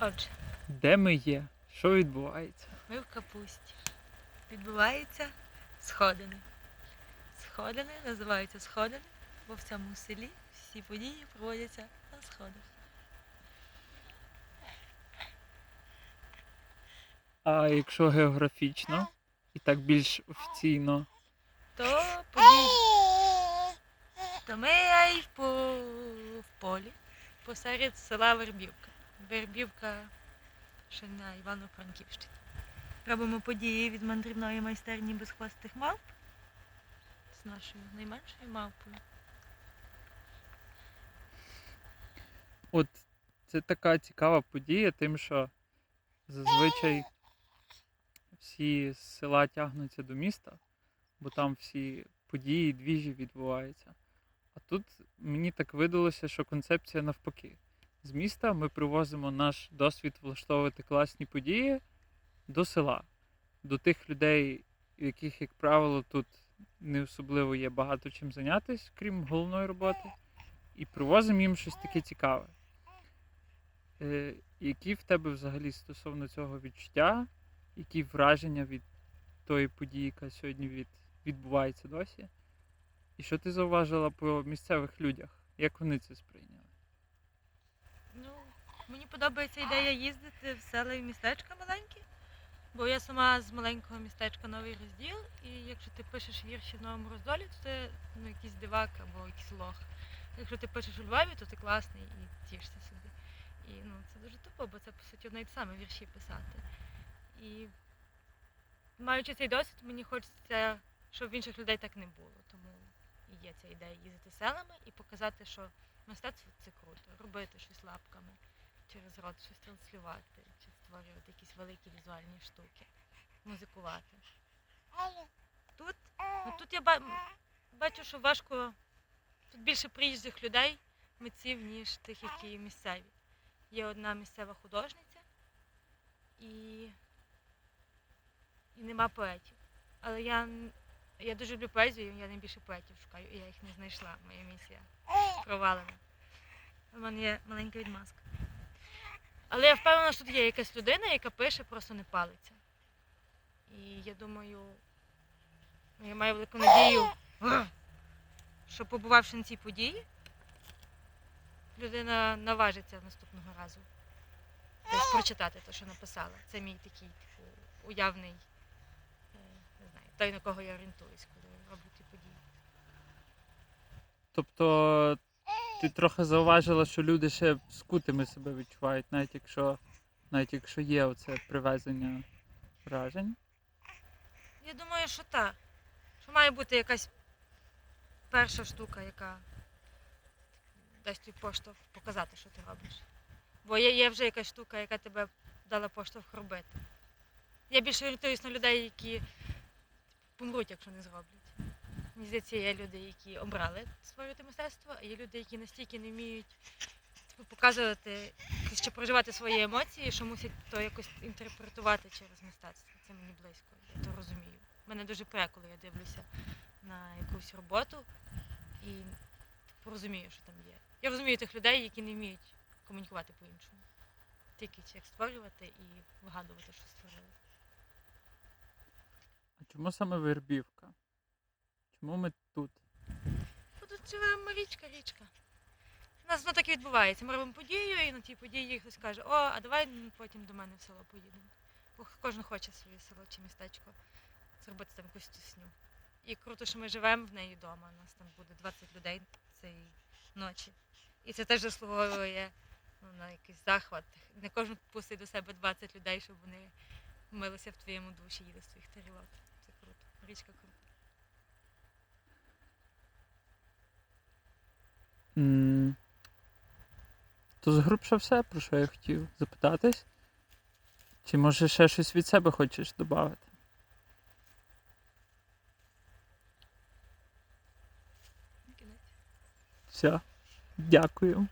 Отже, Де ми є? Що відбувається? ми в капусті. Відбуваються сходини. Сходини називаються сходини, бо в цьому селі всі події проводяться на сходах. А якщо географічно і так більш офіційно, То події. То ми ай по в полі посеред села Вербівка. Вербівка ще на Івано-Франківщині. Робимо події від мандрівної майстерні безхвостих мавп з нашою найменшою мавпою. от це така цікава подія, тим, що зазвичай всі з села тягнуться до міста, бо там всі події, двіжі відбуваються. А тут мені так видалося, що концепція навпаки. З міста ми привозимо наш досвід влаштовувати класні події до села, до тих людей, у яких, як правило, тут не особливо є багато чим зайнятися, крім головної роботи, і привозимо їм щось таке цікаве. Е, які в тебе взагалі стосовно цього відчуття, які враження від тої події, яка сьогодні від, відбувається досі? І що ти зауважила по місцевих людях? Як вони це сприйняли? Мені подобається ідея їздити в села і містечка маленькі, бо я сама з маленького містечка новий розділ, і якщо ти пишеш вірші в новому роздолі, то ти ну, якийсь дивак або якийсь лох. Якщо ти пишеш у Львові, то ти класний і тішся собі. І ну, це дуже тупо, бо це по суті одне й те саме вірші писати. І маючи цей досвід, мені хочеться, щоб в інших людей так не було. Тому і є ця ідея їздити селами і показати, що мистецтво це круто. Робити щось лапками, через рот щось транслювати, чи створювати якісь великі візуальні штуки, музикувати. Тут, ну, тут я бачу, що важко. Тут більше приїжджих людей, митців, ніж тих, які місцеві. Є одна місцева художниця і, і нема поетів. Але я, я дуже люблю поезію, я найбільше поетів шукаю, і я їх не знайшла. Моя місія провалена. У мене є маленька відмазка. Але я впевнена, що тут є якась людина, яка пише, просто не палиться. І я думаю, я маю велику надію, що побувавши на цій події, людина наважиться наступного разу десь прочитати те, що написала. Це мій такий типу, уявний, е, не знаю, той, на кого я орієнтуюсь, коли роблю ті події. Тобто ти трохи зауважила, що люди ще скутими себе відчувають, навіть якщо, навіть якщо є оце привезення вражень. Я думаю, що так. Що має бути якась перша штука, яка дасть тобі поштовх показати, що ти робиш. Бо є, є вже якась штука, яка тебе дала поштовх робити. Я більше орієнтуюсь на людей, які помруть, якщо не зроблять. Здається, є люди, які обрали створювати мистецтво, а є люди, які настільки не вміють типу, показувати, ще проживати свої емоції, що мусять то якось інтерпретувати через мистецтво. Це мені близько, я то розумію. Мене дуже пре, коли я дивлюся на якусь роботу і типу, розумію, що там є. Я розумію тих людей, які не вміють комунікувати по-іншому. Тільки як створювати і вигадувати, що створили. А чому саме Вербівка? Чому ми тут? Тут живе Марічка, річка. У нас воно так і відбувається. Ми робимо подію, і на тій події хтось каже, о, а давай потім до мене в село поїдемо. Бо кожен хоче своє село чи містечко зробити там якусь тусню. І круто, що ми живемо в неї вдома. У нас там буде 20 людей цієї ночі. І це теж заслуговує ну, на якийсь захват. Не кожен пустить до себе 20 людей, щоб вони милися в твоєму душі, їли з твоїх тарілок. Це круто. Річка крута. То згрубша все, про що я хотів запитатись. Чи може ще щось від себе хочеш додати? Все. Дякую.